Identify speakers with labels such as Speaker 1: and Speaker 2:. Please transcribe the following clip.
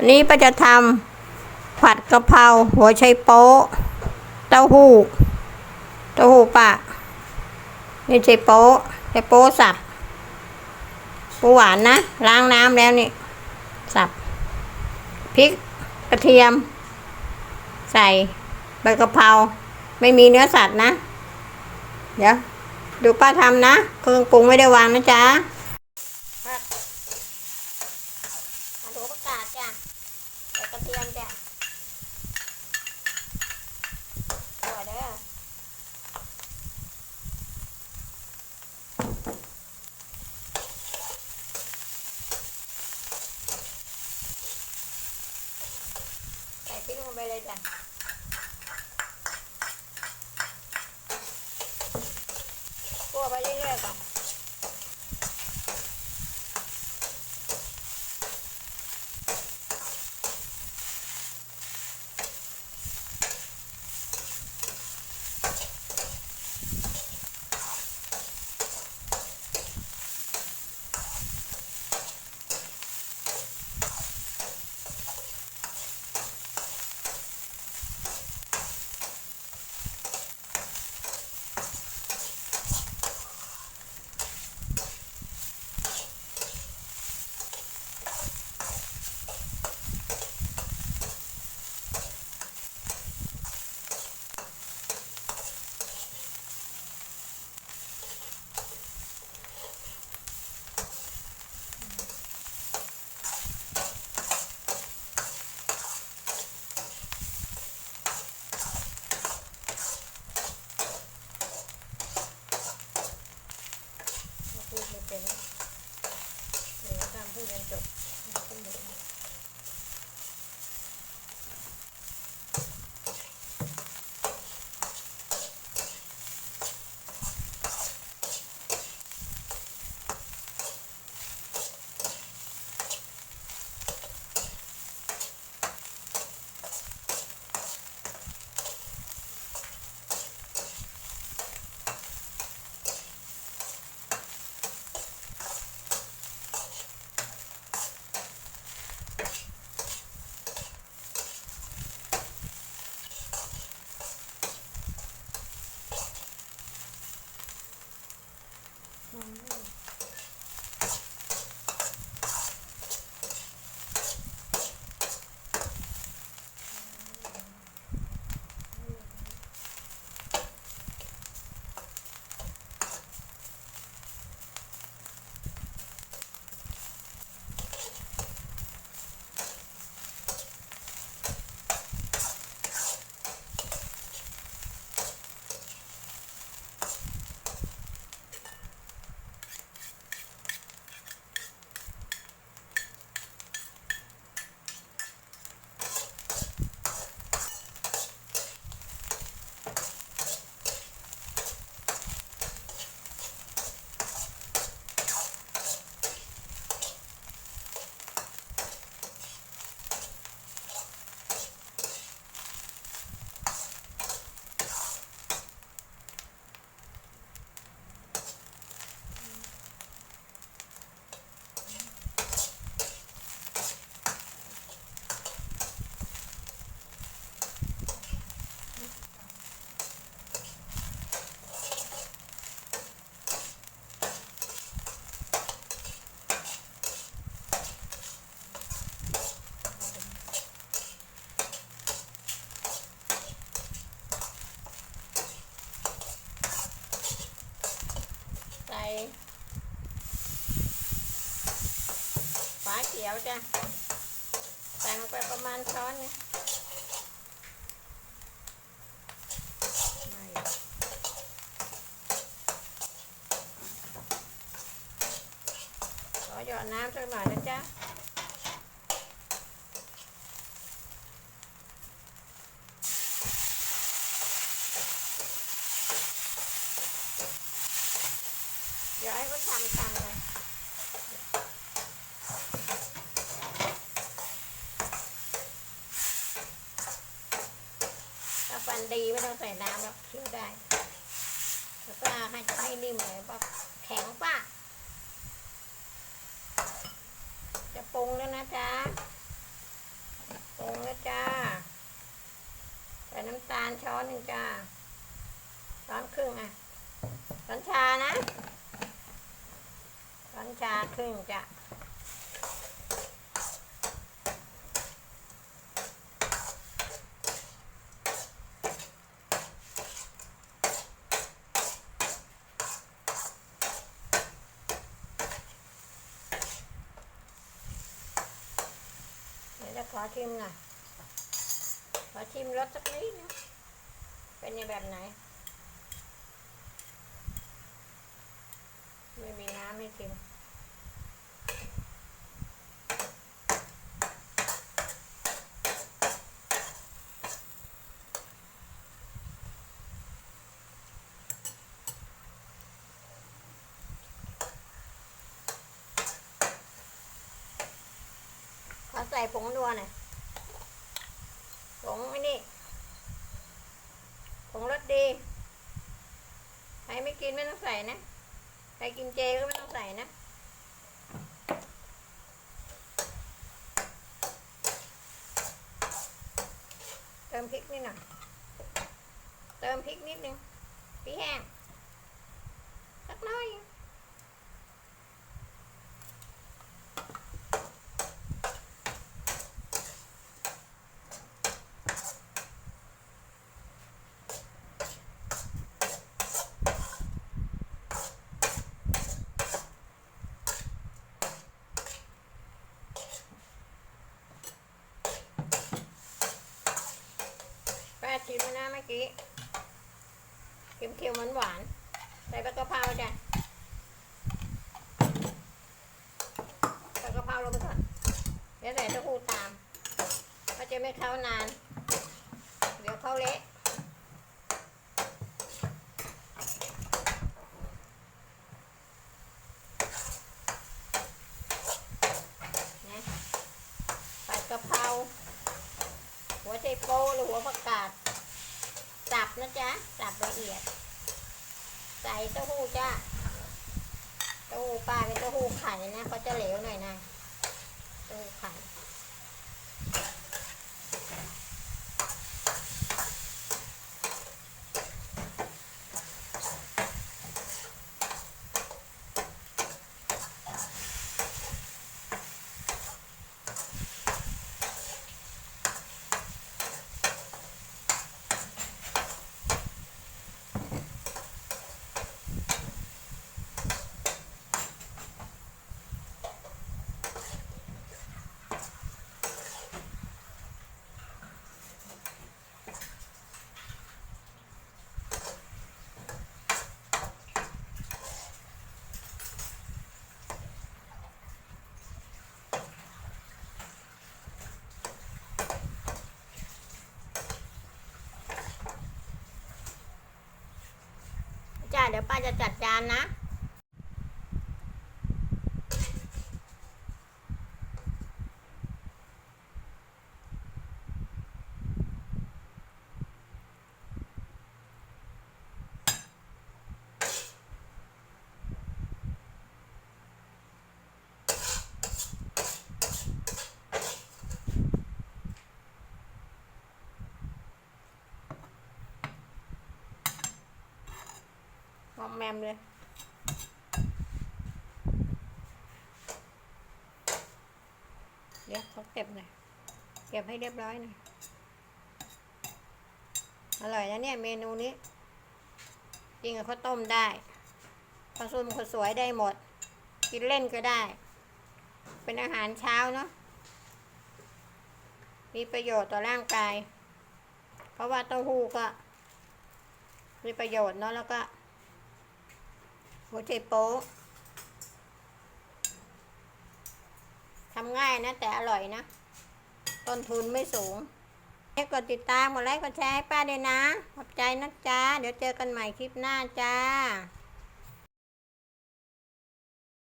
Speaker 1: วันนี้ป้าจะทำผัดกะเพราหัวไชโป๊ะเต้าหู้เต้าหู้ปะนี่ไชโป๊ะไชโป๊ะสับปูหวานนะล้างน้ำแล้วนี่ สับพริกกระเทียม ใส่ใบกะเพราไม่มีเนื้อสัตว์นะ เดี๋ยวดูป้าทำนะเครื่องปรุงไม่ได้วางนะจ๊ะ จ้ะใส่ลงไปประมาณช้อนนี่ยไม่ขอหยอดน้ำสักหน่อยนะจ๊ะเดี๋ยวให้เขาทำทำเลยีไม่ต้องใส่น้ำแล้วเคี่ยวได้แล้วก็ให้ให้นิ่มเลยป้าแข็งป้าจะปรุงแล้วนะจ๊ะปรุงแล้วจ้าใส่น้ำตาลช้อนหนึ่งจ้าช้อนครึ่งอะช้อนชานะช้อนชาครึ่งจ้ะ อชิมหน่อย ขอชิมรสสักนิดนะ เป็นในแบบไหน ไม่มีน้ำให้ชิม ส่ผงนัวหน่อยผงไอ้นี่ผงรสดี ใครไม่กินไม่ต้องใส่นะ ใครกินเจก็ไม่ต้องใส่นะเติมพริกนิดหน่อย เติมพริกนิดนึงพริกแห้งสักหน้อย ป้าชิมแล้วนะเมื่อกี้ เค็มๆหวานหวานๆใส่ใบกะเพราจ้ะใส่กะเพราลงไปก่อนเดี๋ยวใส่เต้าหู้ตามก็จะไม่เข้านาน เดี๋ยวเข้าเละนะใส่กะเพราหัวไชโป้หรือหัวผักกาดสับนะจ๊ะสับละเอียด ใส่เต้าหู้จ้าเต้าหู้ปลาเป็นเต้าหู้ไข่นะเขาจะเหลวหน่อยนะเต้าหู้ไข่ ดี๋ยวป้าจะจัดจานนะ แมมเลย เดี๋ยวเขาเก็บหน่อย เก็บให้เรียบร้อยหน่อย อร่อยนะเนี่ยเมนูนี้ จริงกับข้าวต้มได้ข้าวซุมข้าวสวยได้หมด กินเล่นก็ได้ เป็นอาหารเช้าเนาะ มีประโยชน์ต่อร่างกาย เพราะว่าเต้าหู้ก็มีประโยชน์เนาะแล้วก็ หัวใจโป๊ะทำง่ายนะ แต่อร่อยนะ ต้นทุนไม่สูงให้กดติดตามกดไลค์กดแชร์ให้ป้าด้วยนะ ขอบใจนะจ๊ะเดี๋ยวเจอกันใหม่คลิปหน้าจ้า